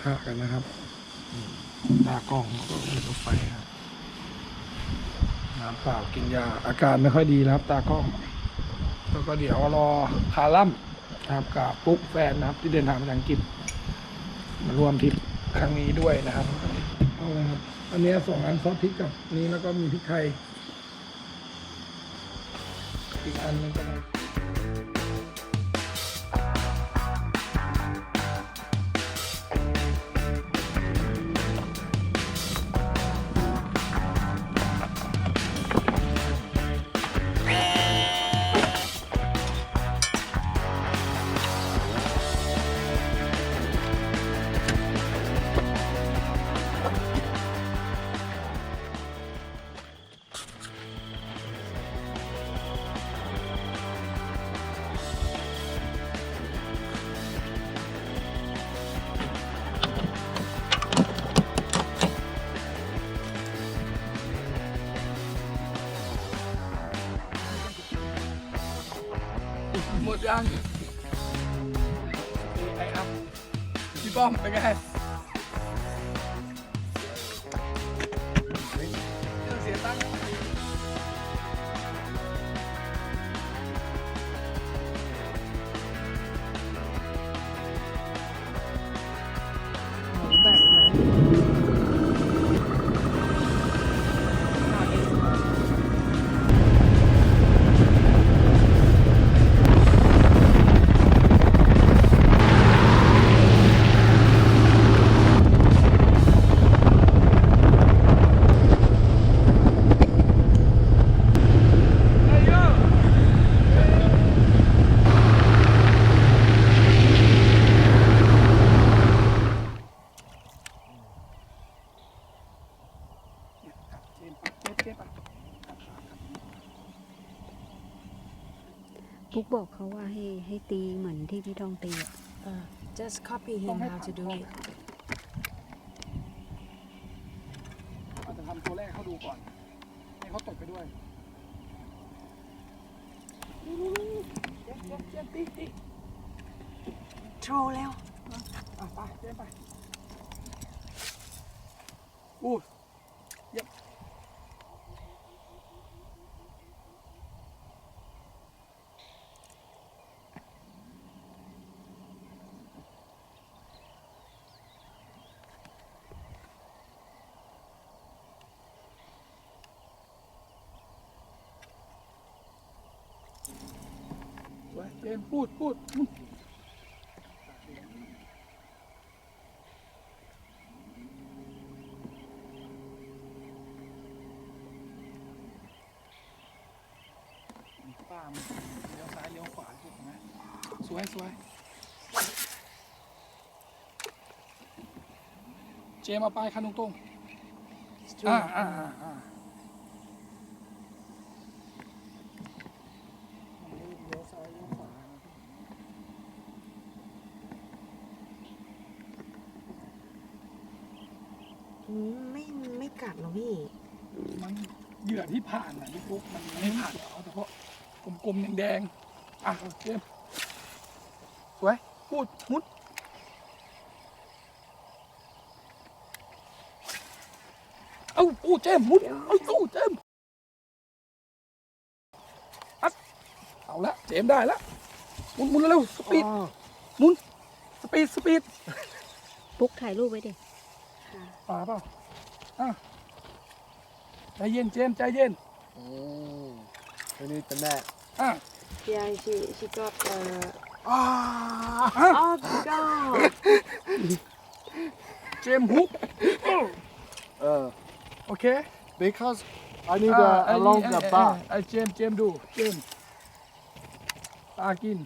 ระทะกันนะครับตากล้องก็มีรถไฟครับน้ำเปล่ากินยาอาการไม่ค่อยดีนะครับ ตากล้องแล้วก็เดี๋ยวรอคาลัมนะครับกับปุ๊กแฟนนะครับ ที่เดินทางมาจากอังกฤษมาร่วมทริปครั้งนี้ด้วยนะครับเอาเลยครับ อันเนี้ยสองอันซอสพริกกับนี้แล้วก็มีพริกไทยอีกอันหนึงก็ just copy him how to do it. อาจจะทำตัวแรกให้เขาดูก่อน ให้เขาตกไปด้วยเจ็บเจ็บเจ็บตีตี Throw แล้ว อะไปเจ็บไปอู้ สวยเจมส์พูดพูดอืมป้ามนเลี้ยวซ้ายเลี้ยวขวาถูกไหมสวยสวยเจมาปลายคันตรงๆอ่าอ่าอ่าอ่าเลี้ยวซ้ายเลี้ยวขวา อืมไม่ไม่กัดหรอ พี่มันเหยื่อที่ผ่านน่ะพี่ฟุ๊กมันไม่ผ่านเอาแต่เพราะกลมๆแดงๆอะเจมสวยพูดมุดเอ้าอู้เจมมุดเอ้าอู้เจมอัดเอาละเจมได้ละหมุนหมุนเร็วๆสปีดหมุนสปีดสปีดปุ๊กถ่ายรูปไว้ดิป่าเปล่าอะ ใจเย็นเจมส์ใจเย็น Mm. We need the net. อะ Yeah she she got uh อ่า oh god เจมส์ฮุก Uh, โอเค because I need อ่า a, a longer bar. ไอ้เจมส์เจมส์ดูเจมส์ตากิน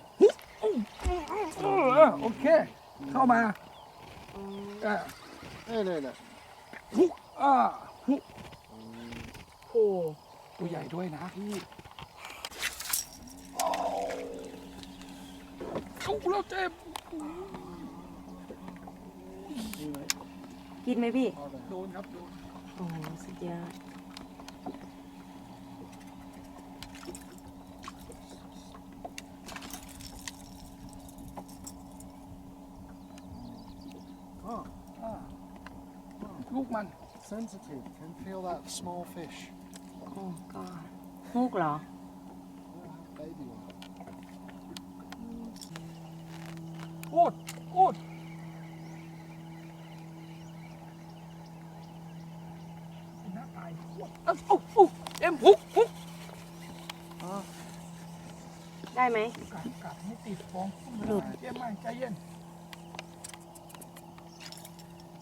อะโอเค เข้ามาอะ No, no, no. ฮุกอ่าฮุก หตัวใหญ่ด้วยนะพี่เอ้าเราเจ็บกินไหมพี่ โดนครับโดนโอ้สุดยอดลูกมัน sensitive can feel that small fish โอ้ก็ฮูกเหรอ Baby one. พูดพูดหน้าตายโคตรเอ้าเอ้าเอ้าเอ็มพุกพุกได้ไหม กัดกัดไม่ติดฟองหลุด เอ็มไม่ใจเย็น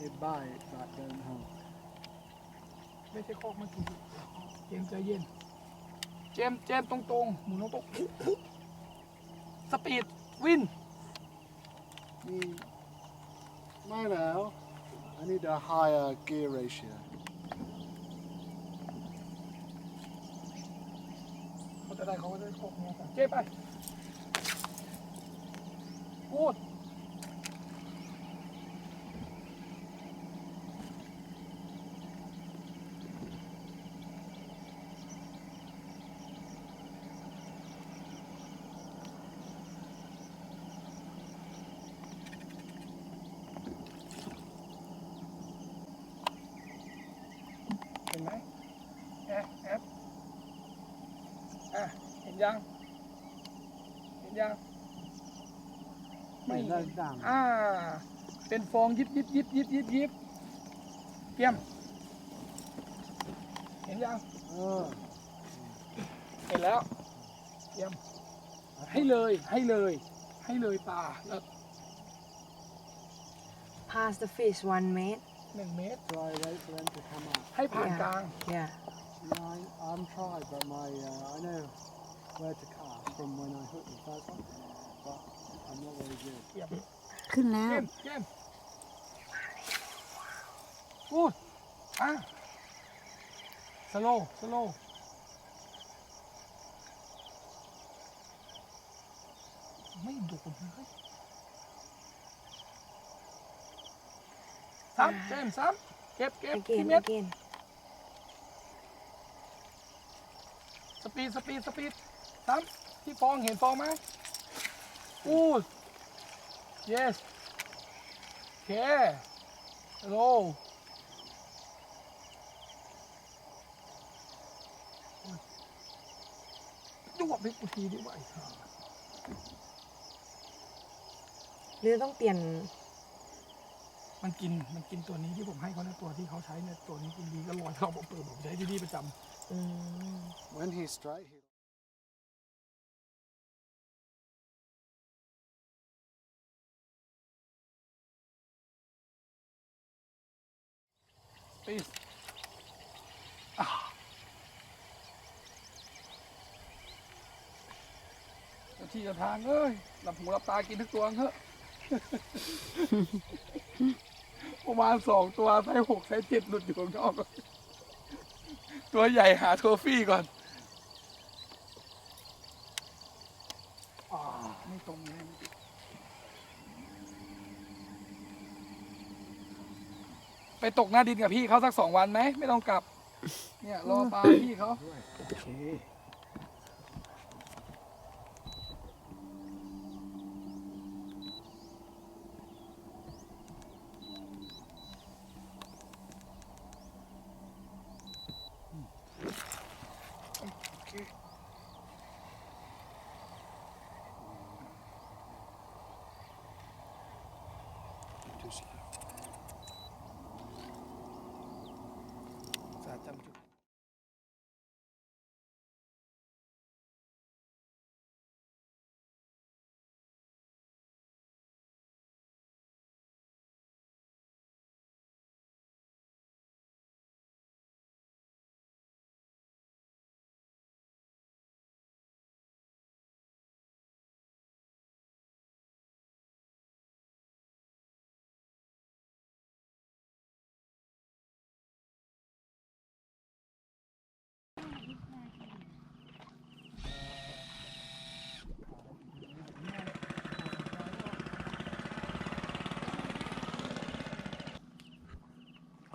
It bite, but don't hurt. ไม่ใช่คอกเมื่อกี้เจมส์ใจเย็น เจมส์เจมส์ตรงๆหมุนตรงๆสปีดวิน Mm. No, now. I need a higher gear ratio. เขาจะได้เขาก็จะได้คอกเนี่ยครับเจ๊ไปพูด เห็นไหมแอะแอะอะ เห็น ยังเห็นยังไม่เห็น down. อ่า เป็นฟองยิบยิบยิบยิบยิบยิบเกี่ยม เห็นยัง Oh. เห็นแล้วเกี่ยม ให้เลยให้เลย ให้เลยปลาแล้ว pass the fish one mate หนึ่งเมตร Do I wait for them to come up? ให้ผ่าน Yeah. กลาง yeah No, I, I'm tried, but my uh, I know where to cast from when I hooked the first one, but I'm not very good. เกี่ยมขึ้นแล้วเกี่ยมเกี่ยมพูดอะสโลสโลไม่โดนเลยซ้ำเจมส์ซ้ำเก็บเก็บที่ again เม็ด again สปีดสปีดสปีด ซ้ำที่ฟองเห็นฟองไหมอู้ yes โอเคโลดูว่าพริกกูทีดีว่าไอ้ห่าหรือต้องเปลี่ยนมันกินมันกินตัวนี้ที่ผมให้เขานะตัวที่เขาใช้เนี่ยตัวนี้กินดีก็ลอยเข้าผมเปิดผมใช้ที่นี่ประจอืม When he's straight, he ำปีสอ่าเจ้าที่เจะทางเอ้ยหลับหูหลับตากินทุกตัวเถอะประมาณสองตัวไซส์หกไซส์เจ็ดหลุดอยู่ข้างนอก ตัวใหญ่หาโทฟี่ก่อนอ่าไม่ตรงนี้ ไปตกหน้าดินกับพี่เขาสักสองวันไหมไม่ต้องกลับ เนี่ยรอปลาพี่เขา โอเค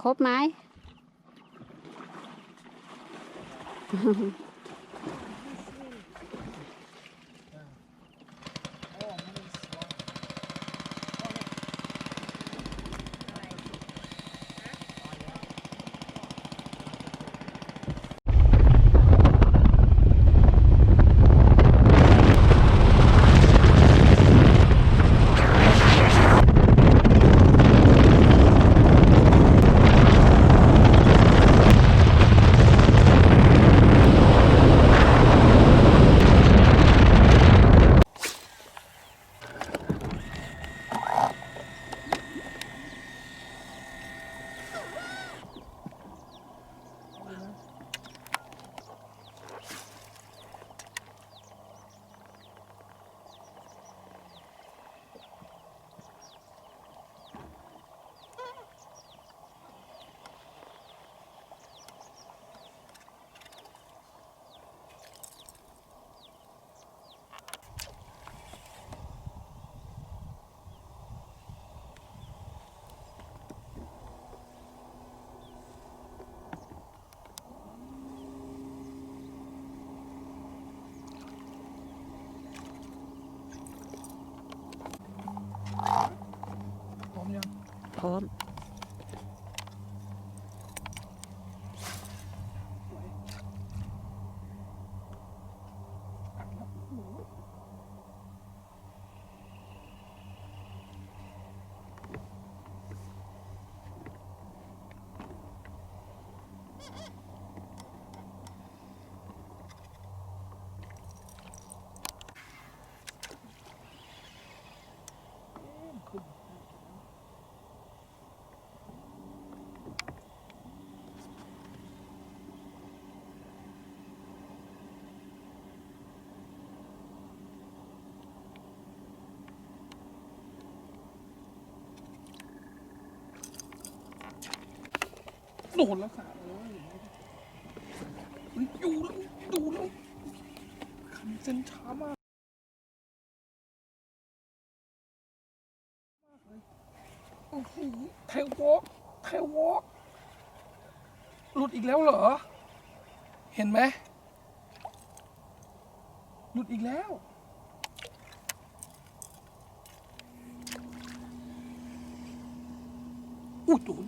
ครบไหม ร้อม โดนแล้วขาเลยเฮ้ยอยู่แล้วอยู่แล้วคันเส้นช้ามากมากเลยโอ้โหเทวอล์กเทวอล์กหลุดอีกแล้วเหรอ เห็นไหมหลุดอีกแล้วอุ้ยโดน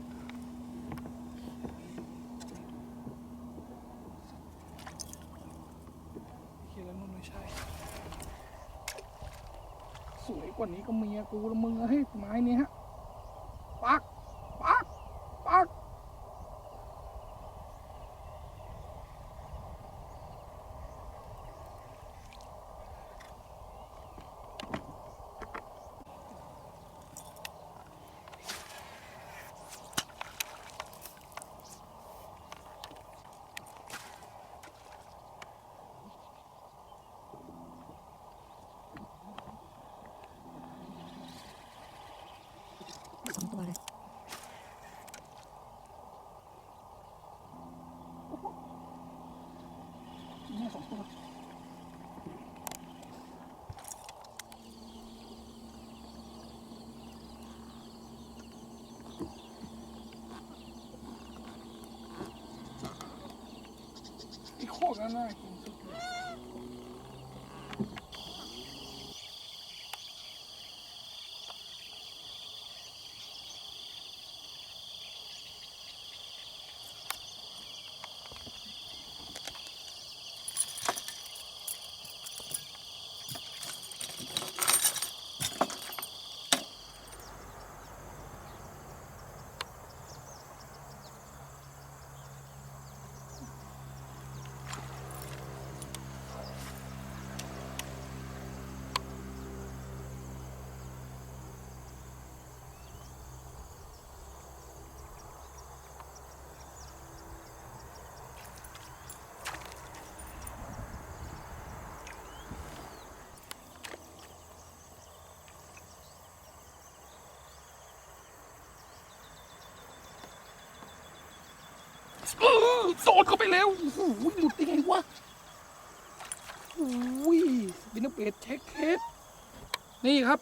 เฮียแล้วมันไม่ใช่ ส วยกว่านี้ก็เมียกูละมึงเฮ้ยไม้นี้ฮะ ปัก ปัก ปัก สองตัวเลย นี่สองตัว ไอ้โค เออโดนเข้าไปแล้วโอ้โหหลุดได้ไงวะโอ้ยบินเบดเช็คเคสนี่ครับ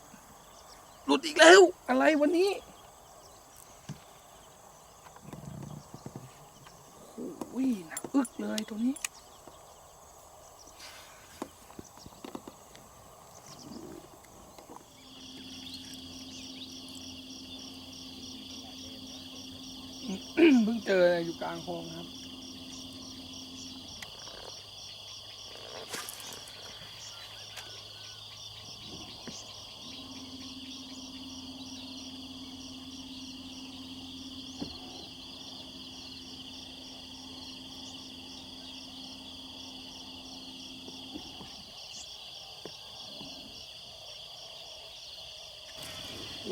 หลุดอีกแล้ว อะไรวันนี้โอ้ยหนักอึกเลยตัวนี้ เพิ่งเจ อยู่กลางคลองครับ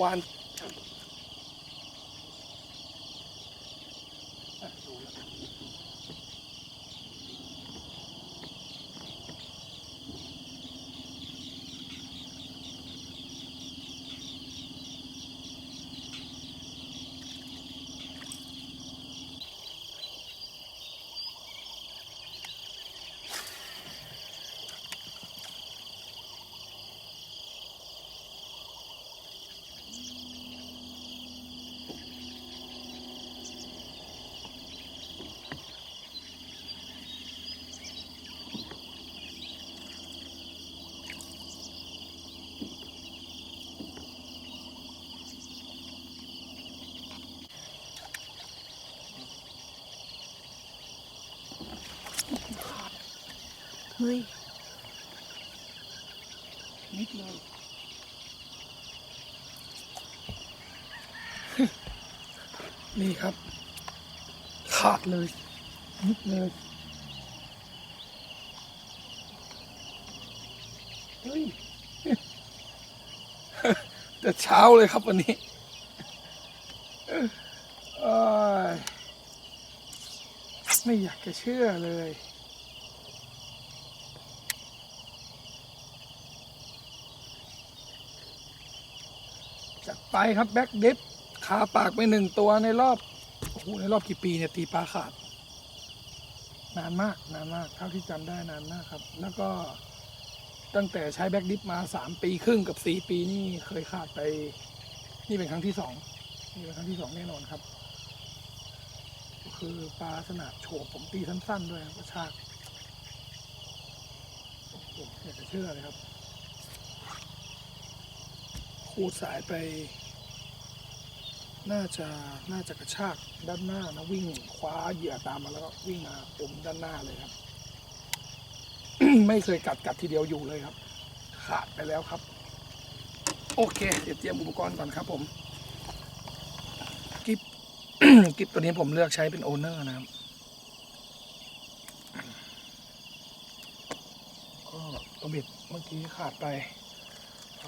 วาน ฮ้ยนิดเลยนี่ครับ ขาดเลย นิดเลยเฮ้ยจะเช้าเลยครับวันนี้ไม่อยากจะเชื่อเลย ไปครับแบ็กดิฟคาปากไปหนึ่งตัวในรอบโอ้โหในรอบกี่ปีเนี่ยตีปลาขาด นานมากนานมากเท่าที่จำได้นานมากครับ แล้วก็ตั้งแต่ใช้แบ็กดิฟมาสามปีครึ่งกับสี่ปีนี่เคยขาดไป นี่เป็นครั้งที่สองนี่เป็นครั้งที่สองแน่นอนครับก็คือปลาสนาบโฉบผมตีสั้นๆด้วยกระชากโอ้โหอยากจะเชื่อเลยครับ คูดสายไป น่าจะน่าจะกระชากด้านหน้านะวิ่งคว้าเหยื่อตามมาแล้วก็วิ่งมาอมด้านหน้าเลยครับ ไม่เคยกัดกัดทีเดียวอยู่เลยครับ ขาดไปแล้วครับ โอเค เดี๋ยวเตรียมอุปกรณ์ก่อนครับ ผมกิฟกิฟตัวนี้ผมเลือกใช้เป็นโอเนอร์นะครับก็ตัวบิดเมื่อกี้ขาดไป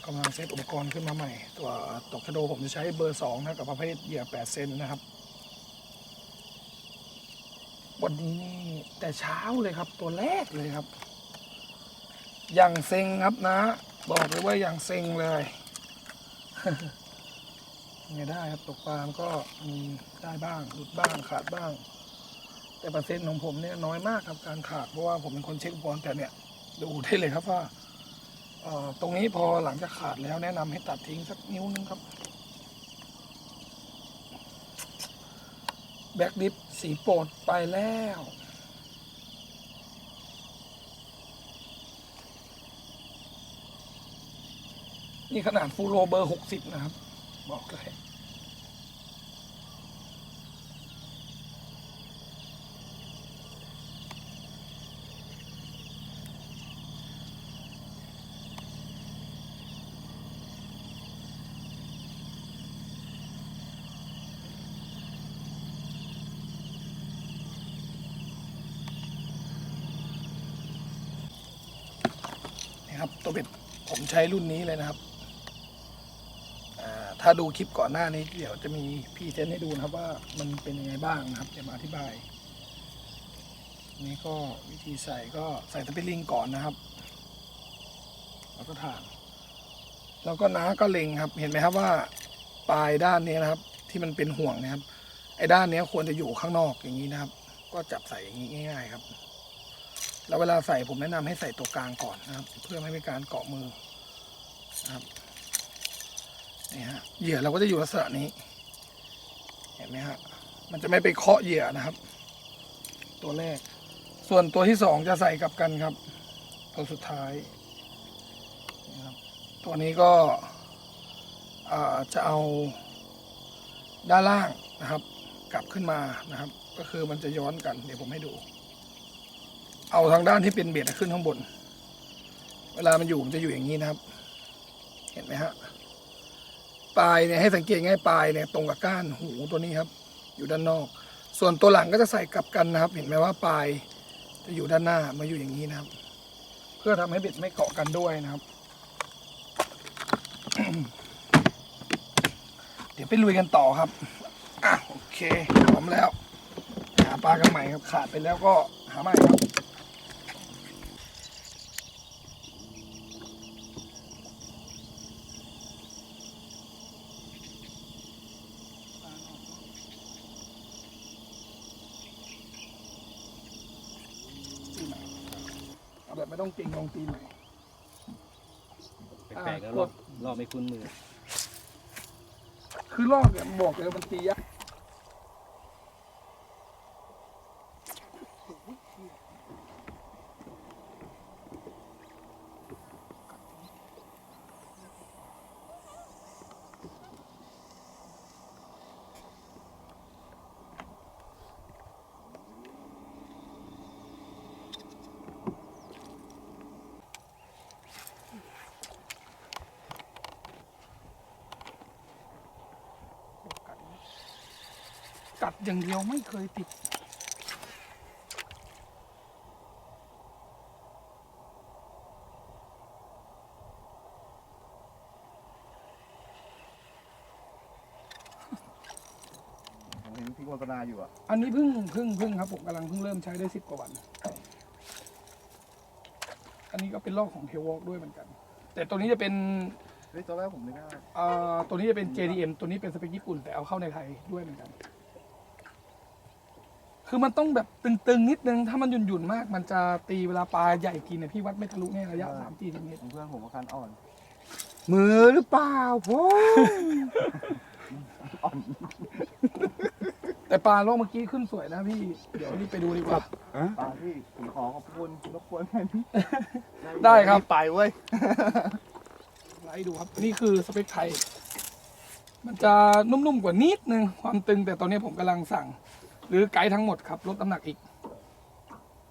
กำลังเซตอุปกรณ์ขึ้นมาใหม่ ตัวตกชะโดผมจะใช้เบอร์สองนะกับประเภทเหยื่อ8เซนนะครับ วันนี้นี่แต่เช้าเลยครับตัวแรกเลยครับ อย่างเซ็งครับนะ บอกเลยว่าอย่างเซ็งเลยไงได้ครับตกปลาก็มีได้บ้างหลุดบ้างขาดบ้าง แต่เปอร์เซ็นต์ของผมเนี่ยน้อยมากครับการขาดเพราะว่าผมเป็นคนเช็คอุปกรณ์แต่เนี่ยดูได้เลยครับว่า ตรงนี้พอหลังจากขาดแล้วแนะนำให้ตัดทิ้งสักนิ้วนึงครับ แบ็กดิฟสีโปรดไปแล้วนี่ขนาดฟูโรเบอร์หกสิบนะครับ บอกเลย ครับ ตัวเบ็ดผมใช้รุ่นนี้เลยนะครับ ถ้าดูคลิปก่อนหน้านี้ เดี๋ยวจะมีพี่เทนให้ดูนะครับว่ามันเป็นยังไงบ้างนะครับจะมาอธิบาย นี่ก็วิธีใส่ก็ใส่สปิลิงก่อนนะครับแล้วก็ถ่าน แล้วก็น้าก็เล็งครับ เห็นไหมครับว่าปลายด้านนี้นะครับ ที่มันเป็นห่วงนะครับไอ้ด้านนี้ควรจะอยู่ข้างนอกอย่างนี้นะครับ ก็จับใส่อย่างนี้ง่าย ๆ ครับ แล้วเวลาใส่ผมแนะนำให้ใส่ตัวกลางก่อนนะครับ เพื่อไม่ให้เป็นการเกาะมือนะครับนี่ฮะเหยื่อเราก็จะอยู่ลักษณะนี้ เห็นไหมฮะมันจะไม่ไปเคาะเหยื่อนะครับ ตัวแรก ส่วนตัวที่สองจะใส่กลับกันครับ ตัวสุดท้ายนะครับตัวนี้ก็จะเอาด้านล่างนะครับ กลับขึ้นมานะครับ ก็คือมันจะย้อนกัน เดี๋ยวผมให้ดู เอาทางด้านที่เป็นเบ็ดขึ้นข้างบน เวลามันอยู่มันจะอยู่อย่างนี้นะครับ เห็นไหมฮะปลายเนี่ยให้สังเกตง่ายปลายเนี่ยตรงกับก้านหูตัวนี้ครับ อยู่ด้านนอก ส่วนตัวหลังก็จะใส่กลับกันนะครับ เห็นไหมว่าปลายจะอยู่ด้านหน้ามาอยู่อย่างนี้นะครับ เพื่อทำให้เบ็ดไม่เกาะกันด้วยนะครับ เดี๋ยวไปลุยกันต่อครับอะโอเคพร้อมแล้ว หาปลากันใหม่ครับขาดไปแล้วก็หาใหม่ครับ ตีใหม่เอาแบบไม่ ต้องเก่งลองตีใหม่แปลกๆแล้วอ่ารอบรอบไม่คุ้นมือ คือรอบเนี่ยบอกเลยว่ามันตียาก กัดอย่างเดียวไม่เคยติด ผมเห็นพี่โฆษณาอยู่อะอันนี้เพิ่งเพิ่งเพิ่งครับผมกำลังเพิ่งเริ่มใช้ได้สิบกว่าวัน อันนี้ก็เป็นลอกของเทวอลด้วยเหมือนกัน แต่ตัวนี้จะเป็นเฮ้ยตอนแรกผมนึกว่า เอ่อตัวนี้จะเป็น JDM ตัวนี้เป็นสเปคญี่ปุ่นแต่เอาเข้าในไทยด้วยเหมือนกัน คือมันต้องแบบตึงๆนิดนึง ถ้ามันหยุ่นๆมาก มันจะตีเวลาปลาใหญ่กินเนี่ยพี่วัดไม่ทะลุแน่ระยะสามสี่สิบเมตรเพื่อนผมว่าคันอ่อน มือหรือเปล่าพ่อแต่ปลาโลกเมื่อกี้ขึ้นสวยนะพี่ เดี๋ยวรีบไปดูดีกว่า ปลาที่ผมขอขอบคุณรบกวนแค่นี้ได้ครับไปเว้ยไล่ดูครับ นี่คือสเปคไทย มันจะนุ่มๆกว่านิดนึงความตึงแต่ตอนนี้ผมกำลังสั่ง หรือไกด์ทั้งหมดครับลดน้ำหนักอีก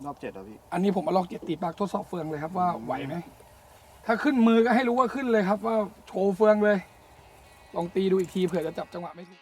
รอบเจ็ดเหรอพี่อันนี้ผมมาลอกเจ็ดตีปากทดสอบเฟืองเลยครับว่าไหวไหม ถ้าขึ้นมือก็ให้รู้ว่าขึ้นเลยครับว่าโชว์เฟืองเลย ลองตีดูอีกทีเผื่อจะจับจังหวะไม่ถูก